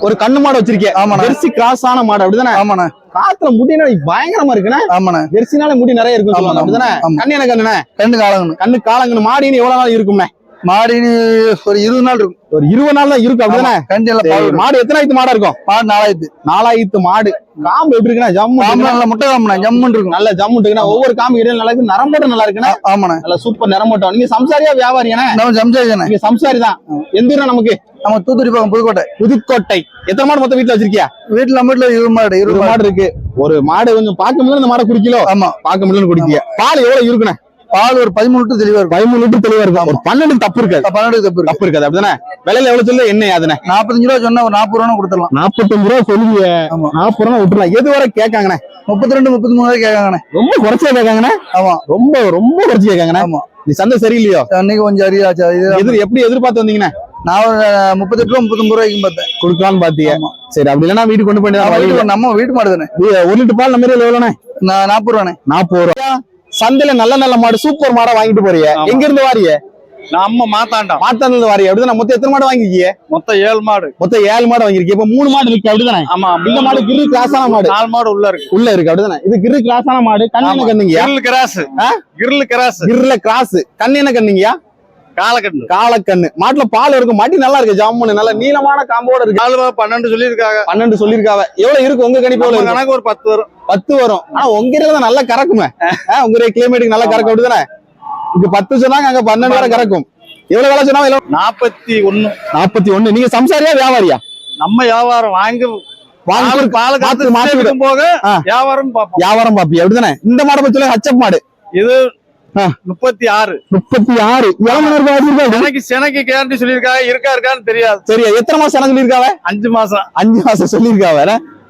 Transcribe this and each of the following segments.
ஒரு கண்ணு மாடு வச்சிருக்கேன் ஆமாண்ணே. ஜெர்சி கிராஸ் ஆன மாடு அப்படிதானே? ஆமாண்ணே. காத்துல முடி நிறைய பயங்கரமா இருக்குண்ணே? ஆமாண்ணே. ஜெர்சினால முடி நிறைய இருக்கும் ஆமா, அப்படிதானே? ஆமா. கண்ணு என்ன கண்ணுண்ணே? ரெண்டு காலங்கண்ணு. கண்ணு காலங்கன்னு மாடின்னு எவ்வளவு நாள் இருக்கும்ண்ணே? மாடி ஒரு இருபது நாள் இருக்கும். ஒரு இருபது நாள் தான் இருக்கும் அப்படிதானே? கண்டி எல்லாம் பால் சரி, விடும். மாடு எத்தனை ஆயிரத்து மாடா இருக்கும்? மாடு நாலாயிரத்து. நாலாயிரத்து மாடு. காம்பு எப்படி இருக்குண்ணா ஜம்மு காம்பு? நல்ல முட்டை காம்புண்ணே ஜம்முன்னு இருக்கும். நல்ல ஜம்மு இருக்குண்ணா ஒவ்வொரு காம்பு இடையில நல்லா இருக்கு நரம்போட்டம் நல்லா இருக்குண்ணா ஆமாண்ணே. நல்ல சூப்பர் நரம்போட்டம். நீங்க சம்சாரியா வியாபாரியாண்ணே நம்ம ஜம்சாஜனே நீங்க சம்சாரி தான். எந்த நமக்கு? நம்ம தூத்துக்குடி பக்கம் புதுக்கோட்டை. புதுக்கோட்டை. எத்தனை மாடு மொத்தம் வீட்டுல வச்சிருக்கியா? வீட்டுல வீட்டுல இருபது மாடு இருபது மாடு. இருக்கு. ஒரு மாடு கொஞ்சம் பார்க்க முடியல இந்த மாடை குடிக்கலோ? ஆமா. பார்க்க முடியல குடிக்கிய பால் எவ்வளவு இருக்குண்ணே? பால் ஒரு பதிமூணு லிட்டர் தெளிவா இருக்கும். பதிமூணு லிட்டர் தெளிவா இருக்கும். ஒரு பன்னெண்டு தப்பு இருக்காது. பன்னெண்டு தப்பு தப்பு இருக்காது. அப்படிதானே? விலையில எவ்வளவு சொல்லு? என்ன அதுனே நாற்பத்தஞ்சு ரூபா சொன்னா ஒரு நாற்பது ரூபா கொடுத்துடலாம். நாற்பத்தஞ்சு ரூபா சொல்லுங்க. நாற்பது ரூபா விட்டுலாம் எது வரை கேட்காங்கண்ணே? முப்பத்தி ரெண்டு முப்பத்தி மூணு கேட்காங்கண்ணே. ரொம்ப குறைச்சா கேட்காங்கண்ணே? ஆமா. ரொம்ப ரொம்ப குறைச்சு கேட்காங்கண்ணே. ஆமா. நீ சந்தை சரியில்லையோ? அன்னைக்கு கொஞ்சம் அரியாச்சா இது எதிர் எப்படி எதிர்பார்த்து வந்தீங்கண்ணே? நான் முப்பத்தெட்டு ரூபா முப்பத்தொன்பது ரூபாய்க்கு பார்த்தேன். கொடுக்கலாம்னு ஆமா. சரி அப்படி இல்லைன்னா வீட்டுக்கு கொண்டு போய் நம்ம வழி வீட்டு- நம்ம வீட்டு மாடு தானே? இல்ல. ஒரு லிட்டர் பால் நம்ம எவ்வளோண்ணே நான் நாற்பது ரூபாண்ணே. நாற்பது ரூபா. சந்தையில நல்ல நல்ல மாடு சூப்பர் மாடா வாங்கிட்டு ஆமா. எங்க இருந்து வாரிய நம்ம மாத்தாண்டோம். மாத்தாந்தது வாரிய. அப்படிதான் மொத்தம் எத்தனை மாடு வாங்கிருக்கீங்க மொத்தம் ஏழு மாடு. மொத்தம் ஏழு மாடு வாங்கிருக்கீங்க இப்ப மூணு மாடு இருக்கு அப்படிதானே? ஆமா இந்த மாடு கிரு கிராஸான மாடு. நாலு மாடு உள்ள இருக்கு. உள்ள இருக்கு அப்படிதானே? இது கிரு கிராஸான மாடு. கண்ணு ஆமா. கண்ணுங்கயா கிரில் கிராஸ்? கிரில் கிராஸ். கிருல கிராஸ். கண்ணு என்ன கண்ணுங்கயா காலக்கட்டு காலக்கண்ணு. மாட்டுல பால் இருக்கும். மடி நல்லா இருக்கு. ஜம்முன்னு நல்ல நீளமான காம்போட இருக்கு. ரூபா பன்னெண்டு சொல்லியிருக்காங்க. பன்னெண்டு சொல்லிருக்காவ எவ்வளவு இருக்கு உங்க கணிப்பு எவ்வளவு? கணக்கு ஒரு பத்து வரும். பத்து வரும். ஆனா உங்க நல்லா கறக்குமே. உங்க ஏரியா கிளைமேட்டுக்கு நல்லா கறக்கும் அப்படிதானே இங்க பத்து சொன்னாங்க அங்க பன்னெண்டு வரை கறக்கும். எவ்வளவு வேலை சொன்னா நாற்பத்தி ஒண்ணு. நாற்பத்தி ஒண்ணு. நீங்க சம்சாரியா வியாபாரியா? நம்ம வியாபாரம் வாங்கி வாங்கி பால் காத்து மாத்தி போக. வியாபாரம் பார்ப்போம். வியாபாரம் பாப்பி அப்படிதானே? இந்த மாடை பத்தி ஹச்சப் மாடு. இது. முப்பத்தி ஆறு. முப்பத்தி ஆறு. எவ்வளவு சென்னைக்கு சென்னைக்கு கேரண்டி சொல்லியிருக்காங்க. இருக்கா இருக்கான்னு தெரியாது. சரியா எத்தனை மாசம் எனக்கு சொல்லியிருக்காவ? அஞ்சு மாசம். அஞ்சு மாசம் சொல்லியிருக்காவ?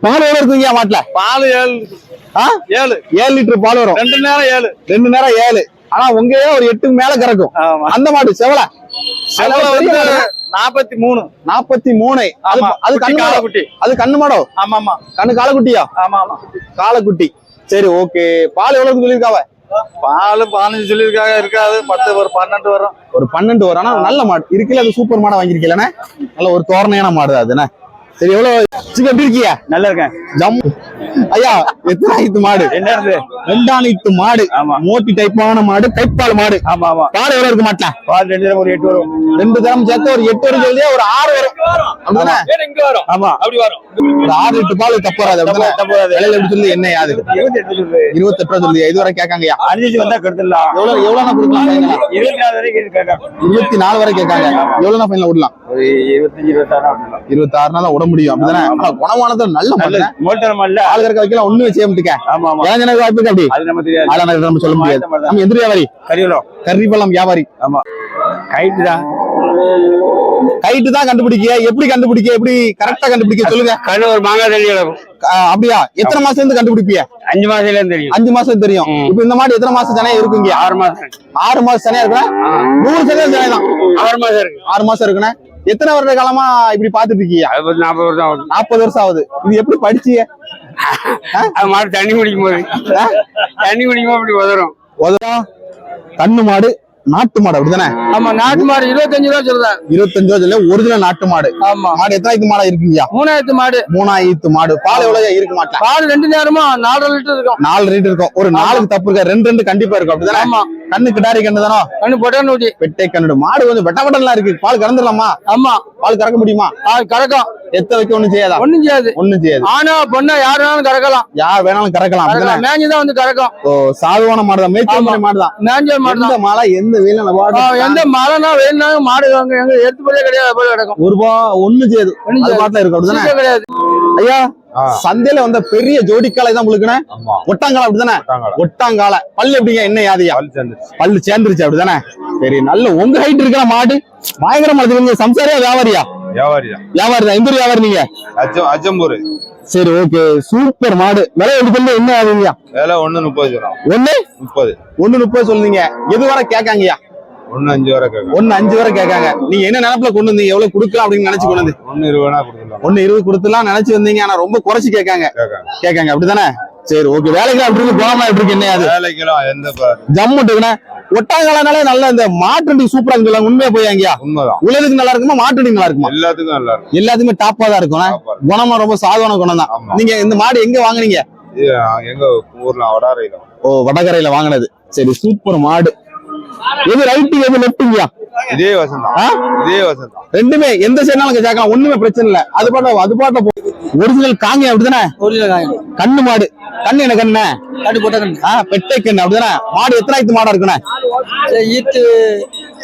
பால் எவ்வளவு இருக்குங்க மாட்டுல? பால் ஏழு? ஏழு. ஏழு லிட்டர் பால் வரும். ரெண்டு நேரம் ஏழு. ரெண்டு நேரம் ஏழு. ஆனா உங்க ஏரியா ஒரு எட்டுக்கு மேல கறக்கும். அந்த மாடு செவல செலவு வந்து நாற்பத்தி மூணு. நாற்பத்தி மூணு. அது கண்ணு காலக்குட்டி. அது கண்ணு மாடோ? ஆமா ஆமா கண்ணு காலக்குட்டியா? ஆமா ஆமா காலக்குட்டி. சரி ஓகே. பால் எவ்வளவு சொல்லியிருக்காவ? பால் பதினஞ்சு சொல்லியிருக்காங்க இருக்காது. பத்து ஒரு பன்னெண்டு வரும். ஒரு பன்னெண்டு வரும். ஆனா நல்ல மாடு. இருக்குல்ல அது சூப்பர் மாடா வாங்கிருக்கீங்களே நல்ல ஒரு தோரணையான மாடு அதுண்ணே சரி எவ்வளவு சிக்க எப்படி இருக்கியா? நல்லா இருக்கேன். ஜம். ஐயா எத்தனை ஆயிரத்து மாடு? என்ன இருந்து ரெண்டாணித்து மாடு. ஆமா. மோட்டி டைப்பான மாடு கைப்பால் மாடு. ஆமா ஆமா. பால் எவ்வளவு இருக்க மாட்டேன் பால் ரெண்டு தடவை ஒரு எட்டு வரும். ரெண்டு தரம் சேர்த்து ஒரு எட்டு வரும் சொல்லியே? ஒரு ஆறு வரும். அப்படிதானே இங்க வரும். ஆமா. அப்படி வரும். ஒரு ஆறு லிட்டர் பால் தப்பு வராது அப்படிதானே? தப்பு வராது. விலையில எப்படி சொல்லி என்ன யாது இருபத்தி எட்டு சொல்லுது இருபத்தெட்டு ரூபா சொல்லி இதுவரை கேட்காங்கய்யா. அஞ்சு வந்தா கெடுத்துடலாம். எவ்வளவு எவ்வளவு கொடுக்கலாம் final ஆ? இருபத்தி நாலு வரைக்கும் கேட்கலாம் இருபத்தி நாலு வரை கேட்காங்க. எவ்வளவு ஃபைனல் விடலாம்? ஒரு இருபத்தஞ்சு இருபத்தாறு இருபத்தி ஆறு நாள் விட முடியும் அப்படிதானே? குணமானது நல்ல நல்லது. மாடு மோட்டர் இல்ல. ஆள் கறக்க வைக்கலாம் ஆமா ஆமா. வாய்ப்பு இருக்கு அப்படி? அது நம்ம தெரியாது. ஆளான நம்ம சொல்ல முடியாது. நம்ம எந்த வியாபாரி. கறிப்பழம் வியாபாரி. கைட்டு தான் கைட்டு தான் கண்டுபிடிக்க எப்படி கண்டுபிடிக்க எப்படி கரெக்டா கண்டுபிடிக்க சொல்லுங்க. கண்ணு ஒரு மாங்காய் தள்ளி அப்படியா? எத்தனை மாசம் இருந்து கண்டுபிடிப்பிய? அஞ்சு மாசத்துல இருந்து தெரியும். அஞ்சு மாசம் தெரியும். இப்ப இந்த மாடு எத்தனை மாசம் சனையா இருக்குங்க? ஆறு மாசம் ஆறு மாசம் சனையா இருக்குன்னா நூறு சனையா சனை தான். ஆறு மாசம் இருக்கு. ஆறு மாசம் இருக்குண்ணே? எத்தனை வருட காலமா இப்படி பாத்துட்டு இருக்கீங்க? நாற்பது வருஷம் ஆகுது. நாற்பது வருஷம் ஆகுது. இது எப்படி படிச்சீங்க அது மாடு தண்ணி குடிக்கும் போது. தண்ணி குடிக்கும் போது அப்படி உதறும். உதவா கண்ணு மாடு. நாட்டு மாடு அப்படிதானே? ஆமா நாட்டு மாடு இருபத்தஞ்சு ரூபா சொல்றேன். இருபத்தஞ்சு ரூபா சொல்லி ஒரிஜினல் நாட்டு மாடு. ஆமா. மாடு எத்தனாயிரத்து மாடா இருக்குங்கய்யா? மூணாயிரத்து மாடு. மூணாயிரத்து மாடு. பால் எவ்வளவு இருக்க மாட்டேன் பால் ரெண்டு நேரமும் நாலரை லிட்டர் இருக்கும். நாலு ரேட் இருக்கும். ஒரு நாலுக்கு தப்பு இருக்கா ரெண்டு ரெண்டு கண்டிப்பா இருக்கும். அப்படிதானே? ஆமா. கண்ணு கிடாரி கண்ணு தானோ? கண்ணு பொட்டான்னு ஊட்டி வெட்டை கண்ணு மாடு கொஞ்சம் வெட்ட வெட்டலாம் இருக்கு. பால் கறந்துடலாமா? ஆமா. பால் கறக்க முடியுமா? அது கறக்கும். எத்த வைக்க ஒண்ணும் செய்யாதா? ஒண்ணும் செய்யாது. ஒண்ணும் செய்யாது. ஆனா பொண்ணா யார் வேணாலும் கறக்கலாம். யார் வேணாலும் கறக்கலாம். மேஞ்சுதான் வந்து கறக்கும். ஓ சாதுவான மாடுதான். மேய்ச்சல் மாடுதான். மேஞ்சல் மாடு மாலை எந்த எந்த மழைனா வெயில்னாலும் மாடு வாங்க எங்க எடுத்து போதே கிடையாது போல கிடக்கும். ஒரு ரூபா ஒண்ணு செய்யாது. ஒண்ணும் அது செய்யாது. பாட்டுல இருக்கும் அப்படிதானே? சீக்கிரம் கிடையாது. ஐயா சந்தையில வந்த பெரிய ஜோடிக்காலை தான் முழுக்குனே ஒட்டாங்கால அப்படிதானே? ஒட்டாங்கால. பல்லு எப்படிங்க? என்ன யாதியா பல்லு சேர்ந்துருச்சு. அப்படிதானே? சரி நல்ல உங்க ஹைட் இருக்கிற மாடு? பயங்கரமா இருக்கு சம்சாரியா வியாபாரியா? வியாபாரி தான் வியாபாரி தான் எந்த வியாபாரி நீங்க? அஜம் அஜம்பூர் சரி ஓகே சூப்பர் மாடு. விலை எப்படி சொல்லி? என்ன ஆகுங்கய்யா விலை ஒண்ணு முப்பது சொல்றான். ஒண்ணு? முப்பது. ஒண்ணு முப்பது சொல்லுங்க. எது வரை கேட்காங்கய்யா? ஒண்ணு அஞ்சு வரை கேட்கும் ஒண்ணு அஞ்சு வரை கேட்காங்க. நீங்க என்ன நினைப்புல கொண்டு வந்தீங்க? எவ்வளவு கொடுக்கலாம் அப்படின்னு நினைச்சு கொண்டு வந்து? ஒண்ணு இருபதுனா கொடுக்கலாம் ஒண்ணு இருபது கொடுத்துலாம் நினைச்சு வந்தீங்க. ஆனா ரொம்ப குறைச்சு கேட்காங்க. கேட்காங்க. கேட்காங்க. அப்படிதானே சரி ஓகே வேலைக்கு அப்படி இருக்கு குணமா எப்படி இருக்கு? என்ன அது? வேலைக்கெல்லாம் எந்த ப- ஜம்முட்டுக்குண்ணே ஒட்டாங்கலனாலே நல்ல இந்த மாட்டுண்டி சூப்பரா இருக்குல்ல உண்மையா போய் அங்கயா உண்மைதான். உலகத்துக்கு நல்லா இருக்குமா மாட்டுண்டி நல்லா இருக்குமா? எல்லாத்துக்கும் நல்லா இருக்கும். எல்லாத்துக்குமே டாப்பா தான் இருக்கும். குணமா ரொம்ப சாதாரண குணம் தான். நீங்க இந்த மாடு எங்க வாங்குனீங்க? எங்க ஊர்ல வடாரையில ஓ வடகரையில வாங்குனது. சரி சூப்பர் மாடு. எது ரைட்டு எது லெஃப்ட்டுங்கயா இதே வசந்தம்? இதே வசந்தம். ரெண்டுமே எந்த சைடுனாலும் கேட்கலாம். ஒண்ணுமே பிரச்சனை இல்ல. அது பாட்ட அது பாட்ட ஒரிஜினல் காங்க அப்படிதானே கண்ணு மாடு. கண்ணு என்ன கண்ணு? கண்டு போட்ட கண்டு ஆ பெட்டை கண்ணு அப்படிதானே மாடு எத்தனை ஆயிரத்து மாடா இருக்குண்ணே? ஈட்டு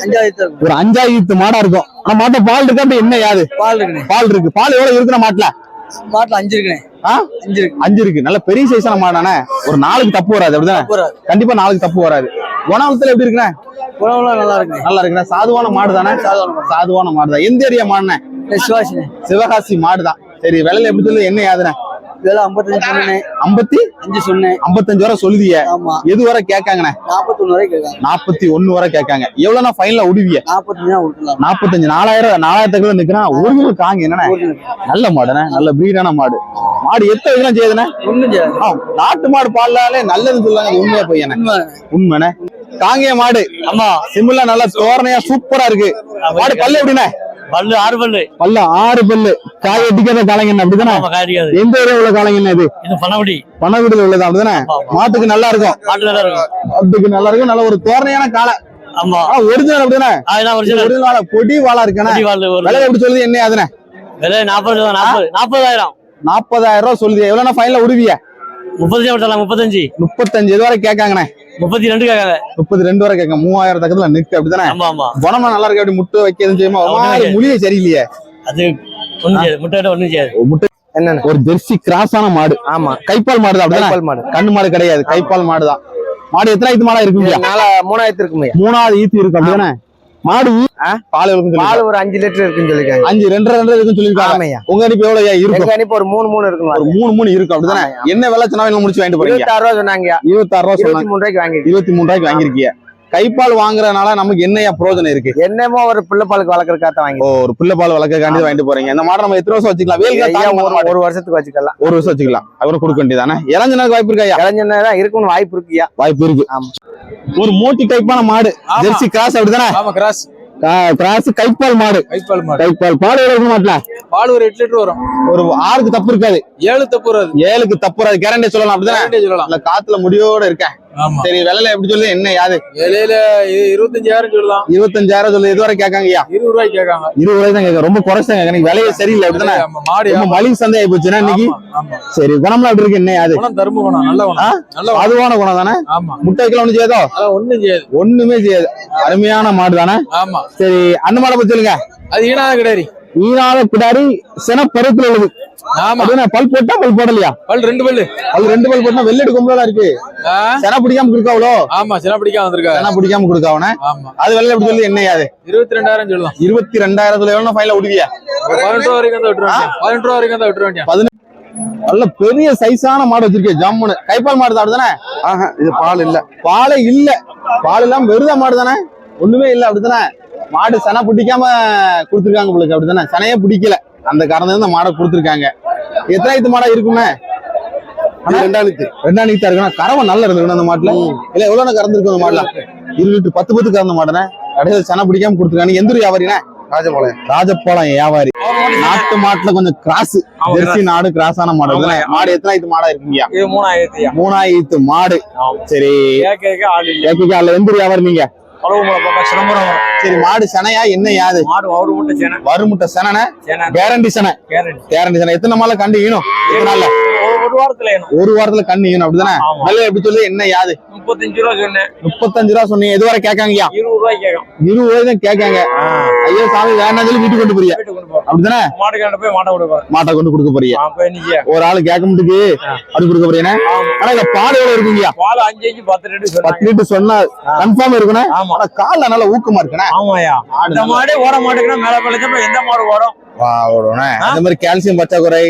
அஞ்சாயிரத்து ஒரு அஞ்சாயிரத்து மாடா இருக்கும். ஆனா மாட்ட பால் இருக்கா அப்படி என்ன யாது? பால் இருக்குண்ணே. பால் இருக்கு. பால் எவ்வளவு இருக்குண்ணே மாட்டுல? மாட்டுல அஞ்சு இருக்குண்ணே. அஞ்சு இருக்கு. அஞ்சு இருக்கு. நல்ல பெரிய சைஸான மாடானே. ஒரு நாளுக்கு தப்பு வராது அப்படிதானே கண்டிப்பா நாளுக்கு தப்பு வராது. குணவளத்துல எப்படி இருக்குண்ணே? உணவுலாம் நல்லா இருக்குண்ணே. நல்லா இருக்குண்ணே. சாதுவான மாடு தானே சாதுவான மாடு. தான் எந்த ஏரியா மாடுண்ணே? சிவாசிண்ணே. சிவகாசி மாடு தான் சரி விலையில எப்படி சொல்லு என்ன யாதுண்ணே இதெல்லாம் ஐம்பத்தஞ்சு சொன்னேன் ஐம்பத்தி? அஞ்சு சொன்னேன். ஐம்பத்தஞ்சு வரை சொல்லுதிய. எது வரை கேட்காங்கண்ணே? நாற்பத்தொன்னு வரைக்கும் கேட்காங்க. நாற்பத்தி ஒண்ணு வரை கேட்காங்க. எவ்வளவுனா ஃபைனல உடுவிய நாற்பத்தஞ்சு நாற்பத்தஞ்சு. நாலாயிரம் நாலாயிரத்துக்குள்ள நிக்கிறான் ஒரு காங்க என்னண்ணே? நல்ல மாடுண்ணே. நல்ல பிரீடான மாடு. மாடு எத்த வரைக்கும் செய்யுதுண்ணே? செய்யாது. ஆ, நாட்டு மாடு பால்லாலே நல்லதுன்னு சொல்லுவாங்க. உண்மையா பையனே உண்மை. உண்மைண்ணே. காங்கேய மாடு. ஆமா சிம்பிளா நல்லா தோரணையா சூப்பரா இருக்கு. மாடு பல்லு எப்படிண்ணே? பல்லு ஆறு பல்லு. பல்லு ஆறு பல்லு. காய் அடிக்காத காளைங்கண்ணே அப்படிதானே? எந்த ஏரியா உள்ள காளைங்கண்ணே இது? இது பணவடி பனகுடியில் உள்ளது அப்படிதானே? மாட்டுக்கு நல்லா இருக்கும். மாட்டு நல்லா இருக்கும். மாட்டுக்கு நல்லா இருக்கும். நல்ல ஒரு தோரணையான காளை. ஆமா. ஒரிஜினல் அப்படிதானே? ஒரிஜினல் பொடி வாழா ஒரு விலை எப்படி சொல்லுது என்ன அதுண்ணே? விலை நாற்பது நாற்பது நாற்பதாயிரம். நாற்பதாயிரம் ரூபாய் சொல்லுது. எவ்வளவுனா ஃபைனல உடுவிய? முப்பத்தஞ்சு விட்டலாம் முப்பத்தஞ்சு. முப்பத்தஞ்சு. இது வரை கேட்காங்கண்ணே. முப்பத்தி ரெண்டு கேட்காங்க முப்பத்தி ரெண்டு வரை கேட்க மூவாயிரம் தக்கத்துல நிக்கு அப்படிதானே? ஆமா ஆமா. குணமா நல்லா இருக்கு. அப்படி முட்டை வைக்கிறது செய்யுமா? முடியே சரியில்லையே. அது செய்யாது. முட்டை ஒண்ணும் செய்யாது. முட்டை என்னண்ணே? ஒரு ஜெர்சி கிராஸான மாடு. ஆமா. கைப்பால் மாடு தான் அப்படிதானே? கைப்பால் மாடு. கண்ணு மாடு கிடையாது. கைப்பால் மாடு தான். மாடு எத்தனை ஐத்து மாடா இருக்கு மூணாயிரத்து இருக்குமையா? மூணாவது ஈத்து இருக்கு அப்படிதானே? மாடு? பால் பால் ஒரு அஞ்சு லிட்டர் இருக்குன்னு சொல்லிருக்காங்க அஞ்சு ரெண்டரை ரெண்டரை இருக்குன்னு சொல்லிருக்காங்க உங்க அனுப்பி எவ்வளவு இருக்கும். எங்க அனுப்பி ஒரு மூணு மூணு ஒரு இருக்குமா மூணு மூணு இருக்கும். அப்படிதானே. என்ன விலை சின்ன முடிச்சு வாங்கிட்டு போறீங்க? இருபத்தாறு ரூபா சொன்னாங்க இருபத்தாறு ரூபா இருபத்தி சொன்னாங்க மூணு ரூபாய்க்கு வாங்கிருக்கு இருபத்தி மூணு ரூபாய்க்கு வாங்கிருக்கீங்க கைப்பால் வாங்குறதுனால நமக்கு என்னையா பிரயோஜனம் இருக்கு? என்னமோ ஒரு பிள்ளை பாலுக்கு வளர்க்கறதுக்காக ஓ வாங்கி ஒரு பிள்ளை பால் வளர்க்கக்காண்டி வாங்கிட்டு போறீங்க. இந்த மாடை நம்ம எத்தனை வருஷம் வச்சுக்கலாம்? வேல் ஐயா, ஒரு வருஷத்துக்கு வச்சுக்கலாம். ஒரு வருஷம் வச்சுக்கலாம். அவரும் கொடுக்க வேண்டியதானே? இளஞ்சனுக்கு வாய்ப்பு இருக்கா இளைஞனா தான் வாய்ப்பு இருக்குயா வாய்ப்பு இருக்கு. ஆமா. ஒரு மோட்டி டைப்பான மாடு. ஜெர்சி கிராஸ் அப்படிதானே? ஆமா கிராஸ். கிராஸ் கைப்பால் மாடு. கைப்பால் மாடு. கைப்பால். பால் எவ்வளவு மாட்டல? பால் ஒரு எட்டு லிட்டர் வரும். ஒரு ஆறுக்கு தப்பு இருக்காது. ஏழு தப்பு வராது. ஏழுக்கு தப்பு வராது. கேரண்டி சொல்லலாம் அப்படிதானே? சொல்லலாம். இல்ல காத்துல முடியோட இருக்கேன். சரி விலையில எப்படி சொல்லு என்ன யாது இலையில இ- இருபத்தஞ்சாயிரம் சொல்லலாம் இருபத்தஞ்சாயிரம் சொல்லு இதுவரை கேட்காங்க. ஐயா இருபது ரூபாய்க்கு கேட்காங்க. இருபது ரூபாய் தான் கேட்க ரொம்ப குறைச்சாங்க எனக்கு விலையே சரியில்லை அப்படிதானே? மாடு. மலிவு சந்தை ஆகி போச்சுன்னா இன்னைக்கு சரி குணம்லாம் எப்படி இருக்கு? என்ன யாது குணம் தரும குணம் நல்ல? குணம். நல்ல அதுவான குணம் தானே? ஆமா. முட்டை வைக்கலாம் ஒண்ணு செய்யாதோ? ஒண்ணும் செய்யாது. ஒண்ணுமே செய்யாது. அருமையான மாடு தானே? ஆமா. சரி அந்த மாடை பத்தி சொல்லுங்க. அது ஈனாத கிடையாது. ஈனாத பிடாரி சின பருத்துல உள்ளது. ஆமா. பல் போட்டா பல் போடலையா? பல் ரெண்டு பல்லு. அது ரெண்டு பல் போட்டா வெள்ளெடு கொம்பலாம் இருக்கு? சென பிடிக்காம கொடுக்காவளோ ஆமா சின்ன பிடிக்காம வந்திருக்கா? சென பிடிக்காம கொடுக்காவன ஆமா. அது வெள்ளை எப்படி சொல்லி என்ன யாது இருபத்தி ரெண்டாயிரம் சொல்லலாம் இருபத்தி ரெண்டாயிரத்துல எவ்வளவு ஃபைல விடுவியா பதினெட்டு ரூபா வரைக்கும் தான் பதினெட்டு ரூபா வரைக்கும் தான் விட்டுற வேண்டிய நல்ல பெரிய சைஸான மாடு வச்சிருக்கேன் ஜம்முன்னு. கைப்பால் மாடு தான் அப்படிதானே? ஆஹா இது பால் இல்ல. பாலே இல்ல. பால் இல்லாம வெறுத மாடு தானே? ஒண்ணுமே இல்ல அப்படிதானே? மாடு சனை பிடிக்காம கொடுத்துருக்காங்க உங்களுக்கு அப்படிதானே சனையே பிடிக்கல. அந்த காரணம் இந்த மாடை கொடுத்துருக்காங்க. எத்தனை ஐத்து மாடா இருக்குமே? ரெண்டாயிரத்து ரெண்டாயிரத்து இருக்குன்னா கறவை நல்லா இருந்திருக்கணும் அந்த மாட்டுல. இல்ல எவ்வளவு கறந்துருக்கும் அந்த மாடுல இரு லிட்டர். பத்து பத்து கறந்த மாடுனே கடைசியில் சனை பிடிக்காம கொடுத்துருக்காங்க. எந்த வியாபாரினே ராஜபாளையம். ராஜபாளையம் வியாபாரி. நாட்டு மாட்டுல கொஞ்சம் கிராஸ். ஜெர்சி நாடு கிராஸான மாடு. அப்படிதானே? மாடு எத்தனை ஐத்து மாடா இருக்குங்க இது மூணாயிரத்தி மூணாயிரத்து மாடு. சரி. எந்த வியாபாரி நீங்க? அளவு முறை பக்கம் சிதம்பரம் வரும். சரி மாடு சனையா என்ன யாது? மாடு அவரு மட்டும் சேனை. வருமுட்டை சனனை? சேனை கேரண்டி சனை. கேரண்டி சனை. எத்தனை நாள்ல கண்டு ஈனும்? எத்தனை நாள்ல? ஒரு வாரத்துல ஒரு வாரத்துல கண்ணு ஈனும் அப்படிதானே. நல்ல எப்படி சொல்லி? என்ன யாது? முப்பத்தஞ்சு ரூபா சொன்னேன் முப்பத்தஞ்சு ரூபா சொன்னீங்க. எது வரை கேட்காங்கய்யா? இருபது ரூபாய்க்கு கேட்கும். இருபது ரூபாய் தான் கேட்காங்க. ஐயோ சாமி வேணாம் சொல்லி வீட்டுக்கு கொண்டு போறிய? கொண்டு அப்படிதானே? மாட்டுக்காண்ட போய் மாட்டை கொடுப்பாரு மாட்டை கொண்டு கொடுக்க போறிய? ஒரு ஆளு கேட்க முடியுது அப்படி கொடுக்க போறீங்க ஆனா இந்த பால் எவ்வளவு இருக்குங்கய்யா? பால் அஞ்சு அஞ்சு பத்து லிட்டர் பத்து லிட்டர் சொன்னா கன்ஃபார்ம் இருக்கணும் ஆனா கால்ல நல்ல ஊக்கமா இருக்கணும் ஆமாயா இந்த மாடு ஓட மாட்டேங்குன்னா மேல பழச்சப்ப எந்த மாடு ஓடும்? அந்த மாதிரி கால்சியம் பற்றாக்குறை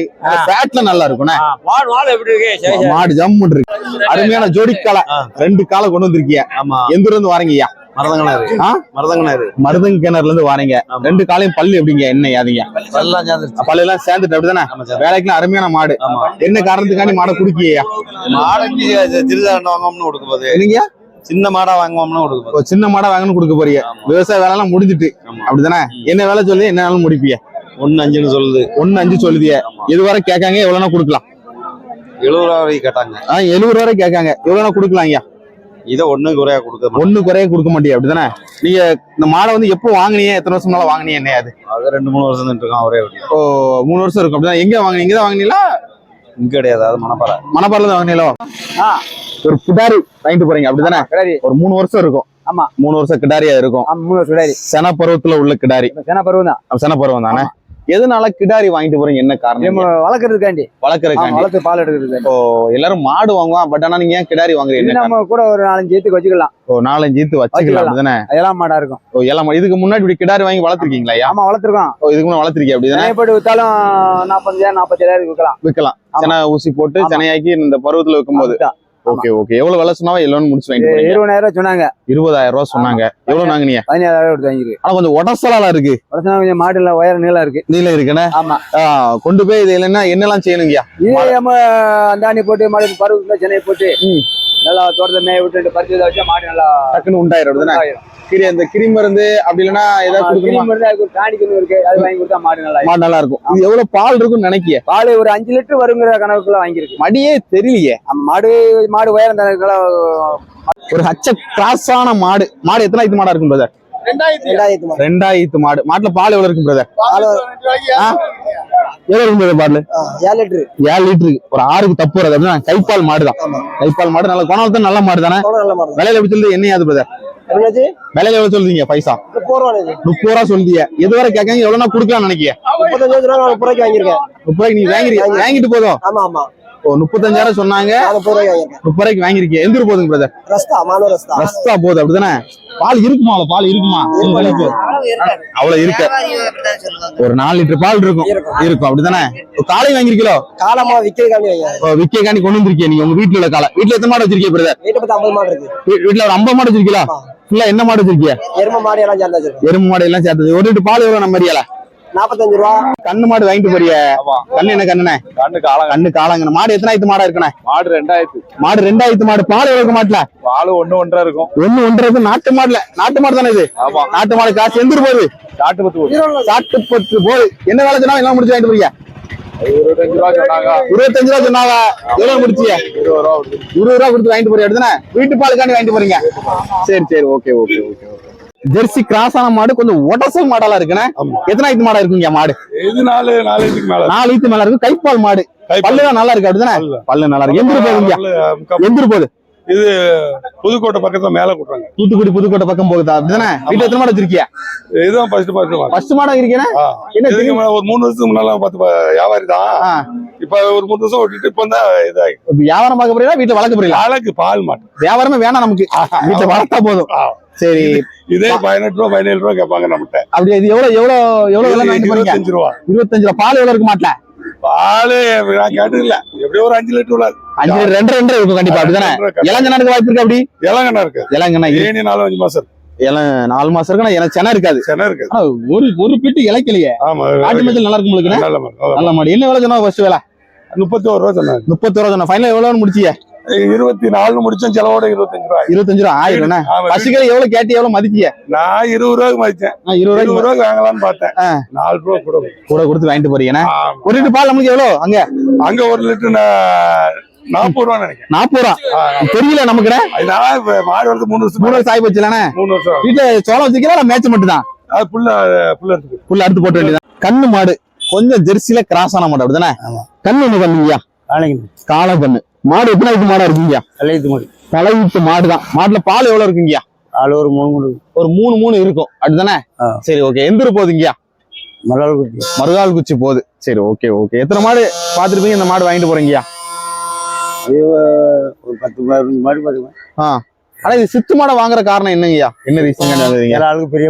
ஃபேட்ல நல்லா இருக்கும்ண்ணே மாடு இருக்கு? இருக்கு. அருமையான ஜோடி காலை ரெண்டு காலை கொண்டு வந்திருக்கிய எந்த இருந்து வாரீங்கய்யா மருதங்கனாரு? மருதங்கனாரு மருதங்க கிணறுல இருந்து வாரீங்க. ரெண்டு காலையும் பல்லு எப்படிங்க? என்ன யாதிங்க பல்லு எல்லாம் சேர்ந்துட்டு அப்படிதானே? வேலைக்குலாம் அருமையான மாடு. என்ன காரணத்துக்காண்டி மாடை குடுக்கியா மாடைக்கு சிறுதாண்ட வாங்கணும்னு கொடுக்க நீங்க சின்ன மாடா வாங்குவோம்னு கொடுக்க சின்ன மாடை வாங்கன்னு கொடுக்க போறீங்க. விவசாய வேலை எல்லாம் முடிஞ்சிட்டு. அப்படிதானே? என்ன வேலை சொல்லி என்ன வேலை முடிப்பிய ஒன்னு அஞ்சுன்னு சொல்லுது ஒண்ணு அஞ்சு சொல்லுதிய இதுவரை கேட்காங்க? எவ்வளவுனா கொடுக்கலாம். எழுபது ரூபா வரைக்கும் கேட்டாங்க. ஆ எழுபது ரூபாய் கேட்காங்க. எவ்வளவுனா கொடுக்கலாம் ஐயா? இதை ஒண்ணு குறையா கொடுக்க. ஒண்ணு குறைய கொடுக்க மாட்டியா அப்படிதானே? நீங்க இந்த மாடை வந்து எப்போ வாங்குனீங்க? எத்தனை வருஷம் மேல வாங்குனீங்க என்ன அது? அது ரெண்டு மூணு வருஷம் இருக்கான் ஒரே ஓ மூணு வருஷம் இருக்கும். அப்படிதான். எங்க வாங்குனீங்க? இங்க தான் வாங்குனீங்களா? இங்க கிடையாது. அது மணப்பாறை. மணப்பாறையில தான் வாங்குனீங்களோ? ஒரு கிடாரி வாங்கிட்டு போறீங்க அப்படிதானே? கிடாரி. ஒரு மூணு வருஷம் இருக்கும். ஆமா. மூணு வருஷம் கிடாரியா இருக்கும். மூணு சுடாரி சென பருவத்துல உள்ள கிடாரி. சென பருவம் தான். சென பருவம் தானே? எதனால கிடாரி வாங்கிட்டு போறீங்க? என்ன காரணம்? வளர்க்கறதுக்காண்டி. வளர்க்கறதுக்காண்டி. வளர்த்து பால் எடுக்கிறதுக்காண்டி. இப்போ எல்லாரும் மாடு வாங்குவான் பட் ஆனா நீங்க ஏன் கிடாரி வாங்குறீங்க? நம்ம கூட ஒரு நாலஞ்சு ஏத்துக்கு வச்சுக்கலாம். ஓ நாலஞ்சு ஈத்து வச்சுக்கலாம். அப்படிதானே? அதெல்லாம் மாடா இருக்கும். ஓ எல்லாம் இதுக்கு முன்னாடி இப்படி கிடாரி வாங்கி வளர்த்திருக்கீங்களா ஆமா வளர்த்துருக்கோம். ஓ இதுக்கு முன்னாடி வளர்த்திருக்கீங்க அப்படிதானே? போட்டு வித்தாலும் நாற்பத்தஞ்சாயிரம் நாற்பத்தேழாயிரம் விற்கலாம் விற்கலாம் சென ஊசி போட்டு ஆமா. செனையாக்கி இந்த பருவத்துல வைக்கும்போது. Okay okay. எவ்வளவு விலை சொன்னாவா எல்லோன்னு முடிச்சு வாங்கிட்டு இருபதாயிரம் ரூபாய் சொன்னாங்க. இருபதாயிரம் ரூபாய் சொன்னாங்க. எவ்வளவு நாங்குனீங்க பதினேழாயிரம் எடுத்து வாங்கிருக்கு. ஆனா கொஞ்சம் உடசலா இருக்கு. பிரச்சனை கொஞ்சம் மாடுல உயரம் நீளம் இருக்கு. நீல இருக்குண்ணே ஆமா. கொண்டு போய் இது இல்லைன்னா என்னெல்லாம் செய்யணுங்கய்யா? இது நம்ம அந்தாணி போட்டு மாடு பருவத்துல சென்னை போட்டு நல்லா தோட்டத்தை மேய விட்டு பறிச்சு வச்சா மாடு நல்லா டக்குன்னு உண்டாயிரும். கிரி அந்த கிரி மருந்து அப்படி இல்லைன்னா ஏதாவது கிரீம் மருந்து ஒண்ணு இருக்கு. அது வாங்கி கொடுத்தா மாடு நல்லா மாடு நல்லா இருக்கும். இது எவ்வளவு பால் இருக்கும்னு நினைக்கிய? பால் ஒரு அஞ்சு லிட்டர் வருங்கிற கணக்குல வாங்கியிருக்கு. மடியே தெரியலையே. மாடு மாடு உயரம் ஒரு ஹச்ச கிராஸான மாடு. மாடு எத்தனை ஐத்து மாடா இருக்கும் பிரதர் ரெண்டாயிரத்து. மாடு. மாட்டுல பால் எவ்வளவு இருக்கும் பிரதர் எவ்வளவு இருக்கும் brother பால்? ஏழு லிட்டரு. ஏழு லிட்டரு. ஒரு ஆறுக்கு தப்பு வராது. அப்படின்னா கைப்பால் மாடு தான் கைப்பால் மாடு நல்ல குணம் நல்ல மாடு தானே விலையில எப்படி சொல்லுது என்ன யாது பிரதர் விலையில எவ்வளவு சொல்றீங்க? பைசா. முப்பது ரூபா சொல்றீங்க எதுவரை கேட்காங்க எவ்வளவு கொடுக்கலாம் நினைக்கிய முப்பத்தஞ்சு ரூபா நாலு ரூபாய்க்கு வாங்கியிருக்கேன். முப்பது ரூபாய்க்கு நீங்க வாங்கி வாங்கிட்டு போதும். ஆமா ஆமா ஓ முப்பத்தஞ்சாயிரம் சொன்னாங்க. முப்பது ரூபாய்க்கு வாங்கிருக்கீங்க எந்த போதுங்க பிரதர் ரஸ்தா மானோ ரஸ்தா. ரஸ்தா போகுது அப்படிதானே? பால் இருக்குமா அவ்வளவு பால் இருக்குமா? அவ்வளவு இருக்கு. ஒரு நாலு லிட்டர் பால் இருக்கும். இருக்கும். அப்படிதானே? காளை வாங்கிருக்கீங்களோ காலமா விக்கிறதுக்காண்டி வாங்க விக்கே காணி கொண்டு வந்திருக்கீங்க நீங்க உங்க வீட்டுல உள்ள காளை. வீட்டுல எத்தனை மாடு வச்சிருக்கீங்க பிரதர் வீட்டுல ஒரு ஐம்பது மாடு வச்சிருக்கீங்களா? ஃபுல்லா என்ன மாடு வச்சிருக்கீங்க எரும மாடு எல்லாம் சேர்ந்து வச்சிருக்கோம் எருமை மாடு எல்லாம் சேர்த்தது ஒரு லிட்டர் பால் எவ்வளவு நம்ம அறியல நாற்பத்தஞ்சு ரூபா. கண்ணு மாடு வாங்கிட்டு போறிய? கண்ணு என்ன கண்ணுனே கண்ணு காலம் கண்ணு காலங்க மாடு எத்தனை ஆயிரத்து மாடா இருக்குண்ணே? மாடு ரெண்டாயிரத்து. மாடு ரெண்டாயிரத்து மாடு. பால் எவ்வளவு இருக்க மாட்டல? பால் ஒண்ணு ஒன்றரை இருக்கும். ஒண்ணு ஒன்றது நாட்டு மாடுல. நாட்டு மாடு தானே இது? ஆமா. நாட்டு மாடு காசு எந்திரு போகுது? காட்டு பத்து ஒரு சாட்டு பத்து போகுது. என்ன வேலை சொன்னா எல்லாம் முடிச்சு வாங்கிட்டு போறீங்க? இருபத்தஞ்சு ரூபா சொன்னாங்க. எவ்வளவு இருபது ரூபா கொடுத்து இருபது ரூபா கொடுத்து வாங்கிட்டு போறீங்க அப்படிதானே வீட்டு பாலுக்காண்டி வாங்கிட்டு போறீங்க. சரி சரி ஓகே ஓகே ஜெர்சி கிராஸான மாடு கொஞ்சம் உடசல் மாடலா இருக்குண்ணே. எத்தனை ஐத்து மாடா இருக்குங்க மாடு? நாலு நாலு இதுக்கு மேல? இருக்கு. கைப்பால் மாடு. பல்லுதான் நல்லா இருக்கு அப்படிதானே பல்லு. நல்லா இருக்கு. எந்திரு போகுதுங்க முக்கா- எந்திரு போகுது. இது புதுக்கோட்டை பக்கத்துல மேல கூட்டுறாங்க தூத்துக்குடி புதுக்கோட்டை பக்கம் போகுதா? அப்படிதானே? வீட்டுல எத்தனை மாடு வச்சிருக்கியா? இதுதான் ஃபர்ஸ்ட் ஃபர்ஸ்ட் ஃபர்ஸ்ட் மாடா. இருக்கீங்க ஆ. என்ன இதுக்கு தெரியும்? முன்னாடி ஒரு மூணு வருஷத்துக்கு முன்னால பார்த்து வியாபாரி தான். இப்ப ஒரு மூணு வருஷம் ஓட்டிட்டு இப்ப தான் இதாகி வியாபாரம் பார்க்க போறீங்களா? வீட்டுல வளர்க்க போறீங்களா? நாளைக்கு பால் மாட்டு. வியாபாரமே வேணாம் நமக்கு. வீட்டுல வளர்த்தா போதும். சரி. இதே பதினெட்டு ரூபா பதினேழு ரூபா கேட்பாங்க நம்மகிட்ட. அப்படி இது எவ்வளவு எவ்வளவு எவ்வளவு போறீங்க இருபத்தஞ்சு ரூபா. இருபத்தஞ்சு ரூபா. பால் எவ்வளவு இருக்க மாட்டல? பால் நான் கேட்டது இல்ல எப்படியும் ஒரு அஞ்சு லிட்டர் உள்ளது அஞ்சு ரெண்டு ரெண்டு இருக்கும் கண்டிப்பா அப்படிதானே? இளஞ்சனாருக்கு வாய்ப்பு இருக்கு அப்படி? இளங்கண்ணா இருக்கு. இருக்கு. ஏனி நாலு அஞ்சு மாசம் இளம் நாலு மாசம் இருக்கு எனக்கு சென இருக்காது. சென்னை இருக்கு ஒரு ஒரு பிட்டு இலைக்கலையே. ஆமா நாட்டு மஞ்சள் நல்லா இருக்கும் உங்களுக்கு நல்ல மாடு. என்ன விலை சொன்னா ஃபர்ஸ்ட் விலை? முப்பத்தி ஒரு ரூபா சொன்னாங்க. முப்பத்தி ரூபா சொன்னா ஃபைனல் எவ்வளவு முடிச்சிய? இருபத்தி நாலு முடிச்சேன் செலவோட இருபத்தஞ்சு ரூபாய் இருபத்தஞ்சு ரூபா ஆயிரம் பசுக்களை எவ்வளவு கேட்டு எவ்வளவு மதிக்கிய? நான் இருபது ரூபாய்க்கு மதிச்சேன். இருபது இருபது ரூபாய்க்கு வாங்கலாம்னு பார்த்தேன். நாலு ரூபா கூட கூட கொடுத்து வாங்கிட்டு போறீங்க. ஒரு லிட்டர் பால் நமக்கு எவ்வளவு அங்க? அங்க ஒரு லிட்டர் நாற்பது ரூபா நினைக்கிறேன். நாற்பது ரூபா? தெரியல நமக்கு மாடு வந்து மூணு வருஷம் மூணு வருஷம் ஆகி மூணு வருஷம் வீட்டுல சோளம் வச்சுக்கிறா இல்ல மேட்ச் மட்டும் தான் அது புள்ள புள்ள எடுத்துக்கு புல்ல அறுத்து போட்டு வேண்டியதான் கண்ணு மாடு கொஞ்சம் ஜெர்சில கிராஸ் ஆன மாடு அப்படிதானே? கண்ணு என்ன பண்ணுவீங்க காளை கண்ணு. மாடு எத்தனை ஐட்டு மாடா இருக்குங்க கலையத்து மாடு. தலைவிட்டு மாடு தான் மாட்டுல பால் எவ்வளவு இருக்குங்க ஆள் ஒரு மூணு மூணு ஒரு மூணு மூணு இருக்கும். அப்படிதானே. சரி ஓகே எந்திர போகுதுங்கயா மலால் குட்டி மருகால் குச்சி போகுது. சரி ஓகே ஓகே எத்தனை மாடு பாத்துருப்பீங்க இந்த மாடு வாங்கிட்டு போறீங்கயா ஒரு பத்து மாடு பாத்துக்கலாம் ஆ. ஆனா இது சித்து மாடை வாங்குற காரணம் என்னங்கய்யா? என்ன ரீசன் எல்லா ஆளுக்கும் பெரிய